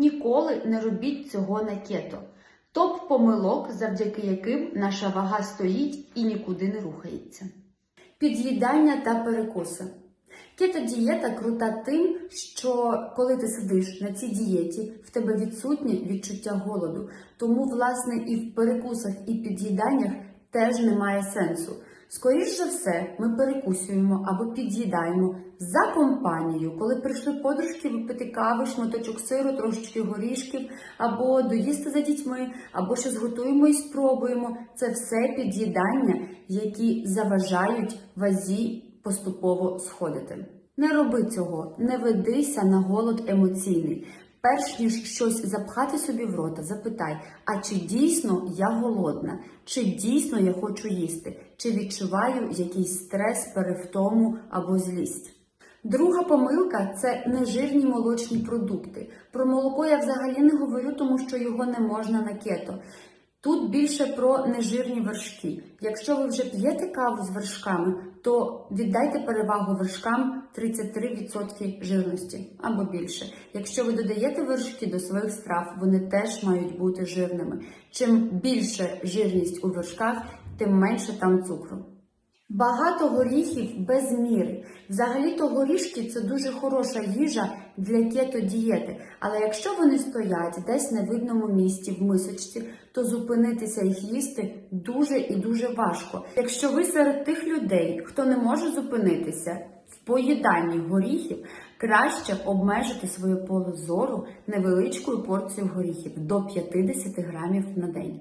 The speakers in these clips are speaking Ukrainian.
Ніколи не робіть цього на кето. Топ помилок, завдяки яким наша вага стоїть і нікуди не рухається. Під'їдання та перекуси. Кето-дієта крута тим, що коли ти сидиш на цій дієті, в тебе відсутнє відчуття голоду. Тому, власне, і в перекусах, і під'їданнях теж немає сенсу. Скоріше за все, ми перекусуємо або під'їдаємо за компанією, коли прийшли подружки випити кави, шматочок сиру, трошечки горішків, або доїсти за дітьми, або щось готуємо і спробуємо. Це все під'їдання, які заважають вазі поступово сходити. Не роби цього, не ведися на голод емоційний. Перш ніж щось запхати собі в рота, запитай, а чи дійсно я голодна, чи дійсно я хочу їсти, чи відчуваю якийсь стрес, перевтому або злість. Друга помилка це нежирні молочні продукти. Про молоко я взагалі не говорю, тому що його не можна на кето. Тут більше про нежирні вершки. Якщо ви вже п'єте каву з вершками, то віддайте перевагу вершкам 33% жирності або більше. Якщо ви додаєте вершки до своїх страв, вони теж мають бути жирними. Чим більше жирність у вершках, тим менше там цукру. Багато горіхів без міри. Взагалі-то горішки це дуже хороша їжа для кето-дієти. Але якщо вони стоять десь на видному місці в мисочці, то зупинитися їх їсти дуже і дуже важко. Якщо ви серед тих людей, хто не може зупинитися в поїданні горіхів, краще обмежити своє поле зору невеличкою порцією горіхів до 50 грамів на день.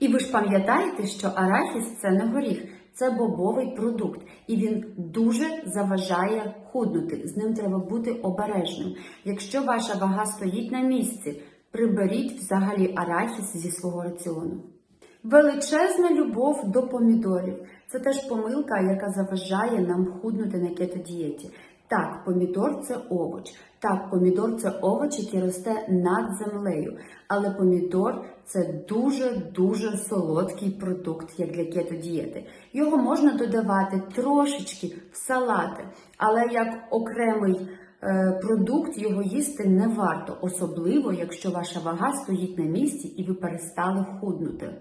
І ви ж пам'ятаєте, що арахіс це не горіх, це бобовий продукт, і він дуже заважає худнути. З ним треба бути обережним. Якщо ваша вага стоїть на місці, приберіть взагалі арахіс зі свого раціону. Величезна любов до помідорів. Це теж помилка, яка заважає нам худнути на кетодієті. Так, помідор це овоч. Так, помідор це овоч, який росте над землею. Але помідор це дуже-дуже солодкий продукт, як для кетодієти. Його можна додавати трошечки в салати, але як окремий е, продукт його їсти не варто, особливо якщо ваша вага стоїть на місці і ви перестали худнути.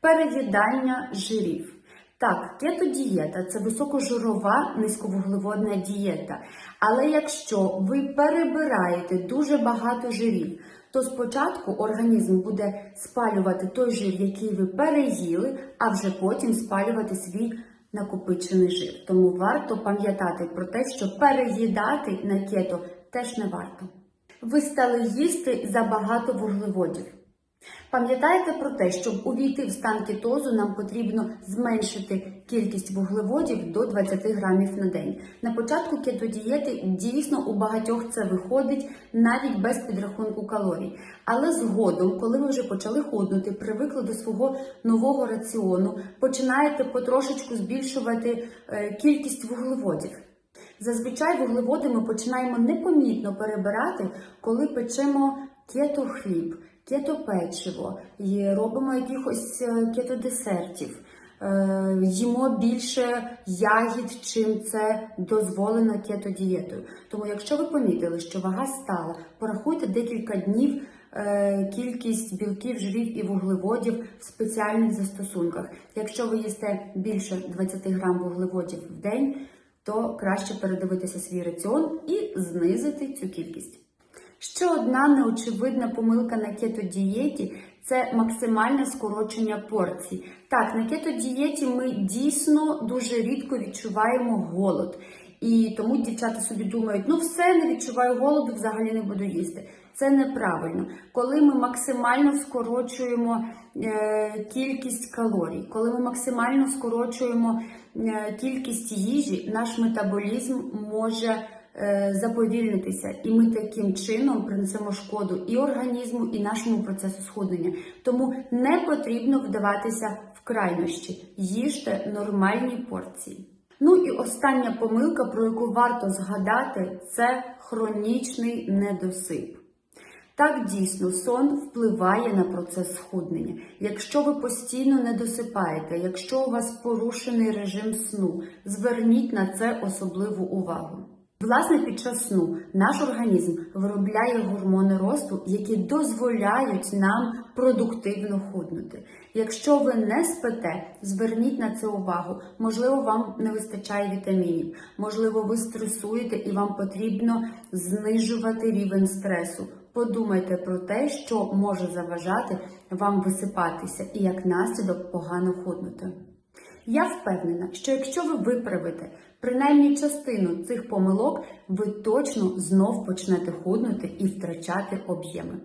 Переїдання жирів. Так, кетодієта це високожирова низьковуглеводна дієта. Але якщо ви перебираєте дуже багато жирів, то спочатку організм буде спалювати той жир, який ви переїли, а вже потім спалювати свій накопичений жир. Тому варто пам'ятати про те, що переїдати на кето теж не варто. Ви стали їсти забагато вуглеводів. Пам'ятайте про те, щоб увійти в стан кетозу, нам потрібно зменшити кількість вуглеводів до 20 грамів на день. На початку кетодієти дійсно у багатьох це виходить навіть без підрахунку калорій. Але згодом, коли ви вже почали худнути, привикли до свого нового раціону, починаєте потрошечку збільшувати е, кількість вуглеводів. Зазвичай вуглеводи ми починаємо непомітно перебирати, коли печемо кето-хліб, кето-печиво, і робимо якихось е, кето-десертів, е, їмо більше ягід, чим це дозволено кето-дієтою. Тому, якщо ви помітили, що вага стала, порахуйте декілька днів. е, Кількість білків, жирів і вуглеводів в спеціальних застосунках. Якщо ви їсте більше 20 грам вуглеводів в день, то краще передивитися свій раціон і знизити цю кількість. Ще одна неочевидна помилка на кетодієті – це максимальне скорочення порцій. Так, на кетодієті ми дійсно дуже рідко відчуваємо голод. І тому дівчата собі думають, ну все, не відчуваю голоду, взагалі не буду їсти. Це неправильно. Коли ми максимально скорочуємо е, кількість калорій, коли ми максимально скорочуємо е, кількість їжі, наш метаболізм може заповільнитися, і ми таким чином принесемо шкоду і організму, і нашому процесу схуднення. Тому не потрібно вдаватися в крайнощі. Їжте нормальні порції. Ну і остання помилка, про яку варто згадати, це хронічний недосип. Так дійсно сон впливає на процес схуднення. Якщо ви постійно не досипаєте, якщо у вас порушений режим сну, зверніть на це особливу увагу. Власне, під час сну наш організм виробляє гормони росту, які дозволяють нам продуктивно худнути. Якщо ви не спите, зверніть на це увагу. Можливо, вам не вистачає вітамінів, можливо, ви стресуєте і вам потрібно знижувати рівень стресу. Подумайте про те, що може заважати вам висипатися і як наслідок погано худнути. Я впевнена, що якщо ви виправите принаймні частину цих помилок, ви точно знов почнете худнути і втрачати об'єми.